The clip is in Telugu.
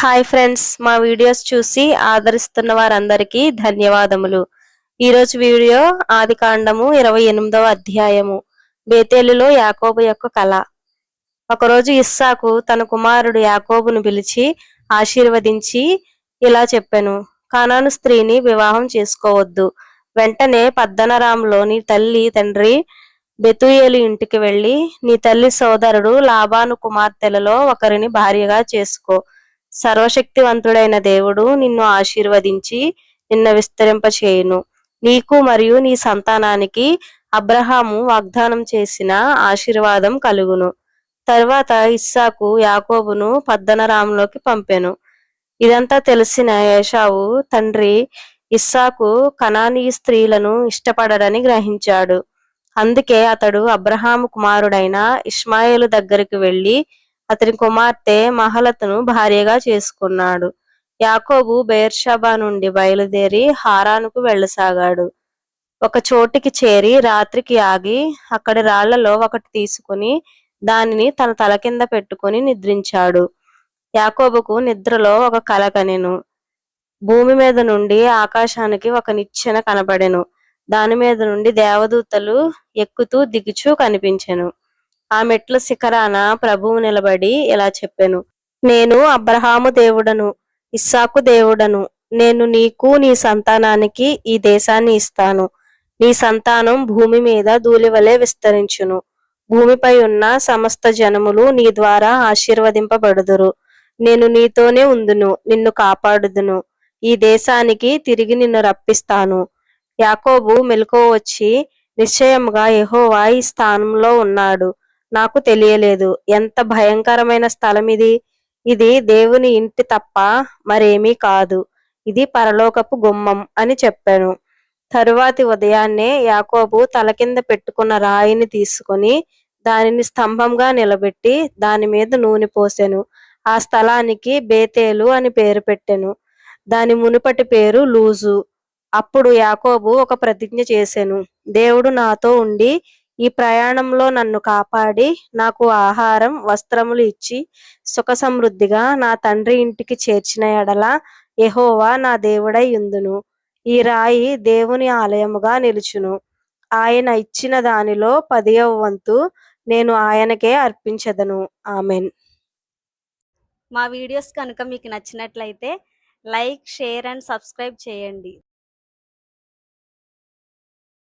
హాయ్ ఫ్రెండ్స్ మా వీడియోస్ చూసి ఆదరిస్తున్న వారందరికీ ధన్యవాదములు. ఈరోజు వీడియో ఆది కాండము ఇరవై ఎనిమిదవ అధ్యాయము బేతేలులో యాకోబు యొక్క కళ ఒకరోజు ఇస్సాకు తన కుమారుడు యాకోబును పిలిచి ఆశీర్వదించి ఇలా చెప్పాను కానాను స్త్రీని వివాహం చేసుకోవద్దు. వెంటనే పద్దనరాంలోని తల్లి తండ్రి బెతుయేలు ఇంటికి వెళ్ళి నీ తల్లి సోదరుడు లాభాను కుమార్తెలలో ఒకరిని భార్యగా చేసుకో. సర్వశక్తివంతుడైన దేవుడు నిన్ను ఆశీర్వదించి నిన్న విస్తరింపచేయును. నీకు మరియు నీ సంతానానికి అబ్రహాము వాగ్దానం చేసిన ఆశీర్వాదం కలుగును. తర్వాత ఇస్సాకు యాకోబును పద్దనరాములోకి పంపెను. ఇదంతా తెలిసిన యేషావు తండ్రి ఇస్సాకు కనానీ స్త్రీలను ఇష్టపడడని గ్రహించాడు. అందుకే అతడు అబ్రహాము కుమారుడైన ఇస్మాయిలు దగ్గరికి వెళ్ళి అతని కుమార్తె మహలతను భార్యగా చేసుకున్నాడు. యాకోబు బెయిర్షాబా నుండి బయలుదేరి హారానుకు వెళ్ళసాగాడు. ఒక చోటికి చేరి రాత్రికి ఆగి అక్కడి రాళ్ళలో ఒకటి తీసుకుని దానిని తన తల కింద పెట్టుకుని నిద్రించాడు. యాకోబుకు నిద్రలో ఒక కల కనెను. భూమి మీద నుండి ఆకాశానికి ఒక నిచ్చెన కనబడెను. దాని మీద నుండి దేవదూతలు ఎక్కుతూ దిగుచూ కనిపించెను. ఆ మెట్ల శిఖరాన ప్రభువు నిలబడి ఇలా చెప్పాను. నేను అబ్రహాము దేవుడను ఇస్సాకు దేవుడను నేను నీకు నీ సంతానానికి ఈ దేశాన్ని ఇస్తాను. నీ సంతానం భూమి మీద ధూళివలే విస్తరించును. భూమిపై ఉన్న సమస్త జనములు నీ ద్వారా ఆశీర్వదింపబడుదురు. నేను నీతోనే ఉందును నిన్ను కాపాడుదును. ఈ దేశానికి తిరిగి నిన్ను రప్పిస్తాను. యాకోబు మెలకువ వచ్చి నిశ్చయముగా యహోవా ఈ స్థానంలో ఉన్నాడు. నాకు తెలియలేదు. ఎంత భయంకరమైన స్థలం ఇది ఇది దేవుని ఇంటి తప్ప మరేమీ కాదు. ఇది పరలోకపు గుమ్మం అని చెప్పాను. తరువాతి ఉదయాన్నే యాకోబు తల కింద పెట్టుకున్న రాయిని తీసుకుని దానిని స్తంభంగా నిలబెట్టి దాని మీద నూనె పోసెను. ఆ స్థలానికి బేతేలు అని పేరు పెట్టాను. దాని మునుపటి పేరు లూజు. అప్పుడు యాకోబు ఒక ప్రతిజ్ఞ చేశాను దేవుడు నాతో ఉండి ఈ ప్రయాణంలో నన్ను కాపాడి నాకు ఆహారం వస్త్రములు ఇచ్చి సుఖ సమృద్ధిగా నా తండ్రి ఇంటికి చేర్చిన ఎడల ఎహోవా నా దేవుడై ఉందును ఈ రాయి దేవుని ఆలయముగా నిలుచును. ఆయన ఇచ్చిన దానిలో పదియవ వంతు నేను ఆయనకే అర్పించదను. ఆమెన్. మా వీడియోస్ కనుక మీకు నచ్చినట్లయితే లైక్ షేర్ అండ్ సబ్స్క్రైబ్ చేయండి.